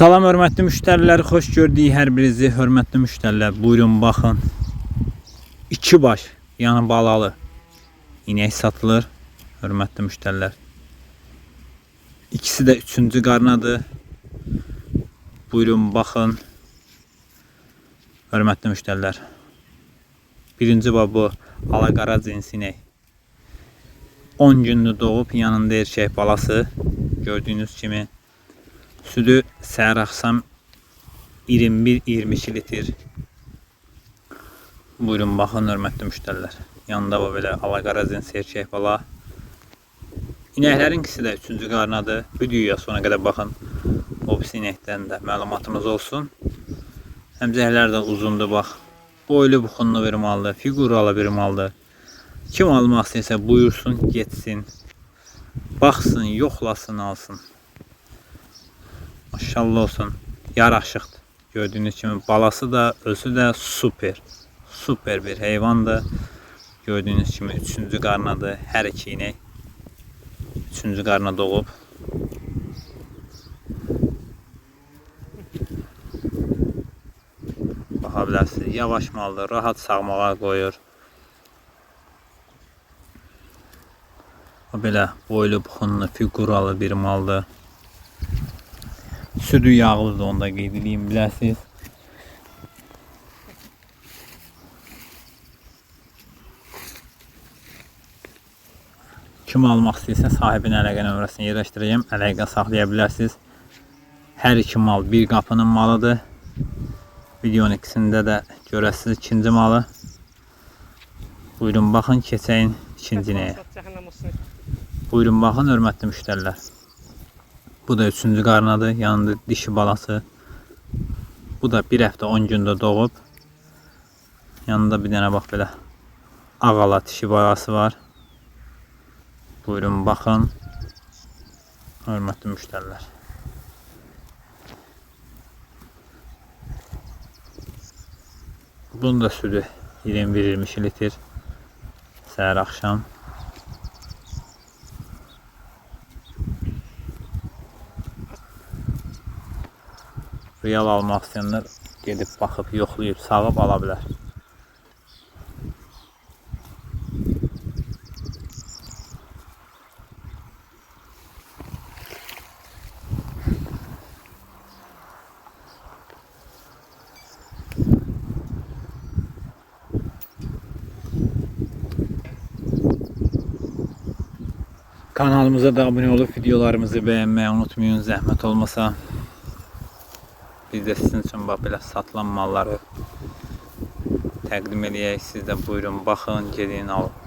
Salam hörmətli müştərilər, xoş gördük hər birinizi. Hörmətli müştərilər, buyurun baxın. İki baş, yəni balalı inək satılır. Hörmətli müştərilər. İkisi də üçüncü qarnadır. Buyurun baxın. Hörmətli müştərilər. Birinci bab bu alaqara cins inək. 10 gündür doğub, yanında erkək balası. Gördüyünüz kimi Südü səhər axşam 21-22 litr. Buyurun baxın hörmətli müştərilər. Yanında bu belə alaqara cins bala. İnəklərin ikisi də 3-cü qarnadır. Videoya sona qədər baxın. O birisi inəkdən də məlumatımız olsun. Həmzəhlər də uzundur bax. Boylu buxunlu bir maldır, figuralı bir maldır. Kim almaq istəyirsə buyursun, getsin. Baxsın, yoxlasın, alsın. Maşallah olsun. Yaraşıqdır. Gördüğünüz kimi balası da özü də super. Super bir heyvandır. Gördüğünüz kimi 3-cü qarnadır. Hər iki inək 3-cü qarna doğub. Baxa bilərsiniz. Yavaş maldır. Rahat sağmağa qoyur. O belə boylu buxunlu, figuralı bir maldır. Südü yağlıdır onu da qeyd edeyim biləsiniz. Kim almaq istəyirsə sahibin əlaqə nömrəsini yerləşdirəcəm. Əlaqə saxlaya bilərsiniz. Hər iki mal bir qapının malıdır. Videonun ikisində də görəsiniz ikinci malı. Buyurun baxın keçəyin ikinci nəyə. Buyurun baxın hörmətli müştərilər. Bu da üçüncü qarnadır. Yanında dişi balası. Bu da bir həftə 10 gündə doğub. Yanında bir dənə bax belə ağala dişi balası var. Buyurun baxın. Hörmətli müştərilər. Bunun da südü 21-22 litr. Səhər axşam. Real almaq istəyənlər gedib baxıb yoxlayıb sağıb ala bilər. Kanalımıza da abone olup videolarımızı beğenmeyi unutmayın zəhmət olmasa. Biz də sizin üçün bax belə satılan malları təqdim eləyək. Siz də buyurun, baxın, gedin, alın.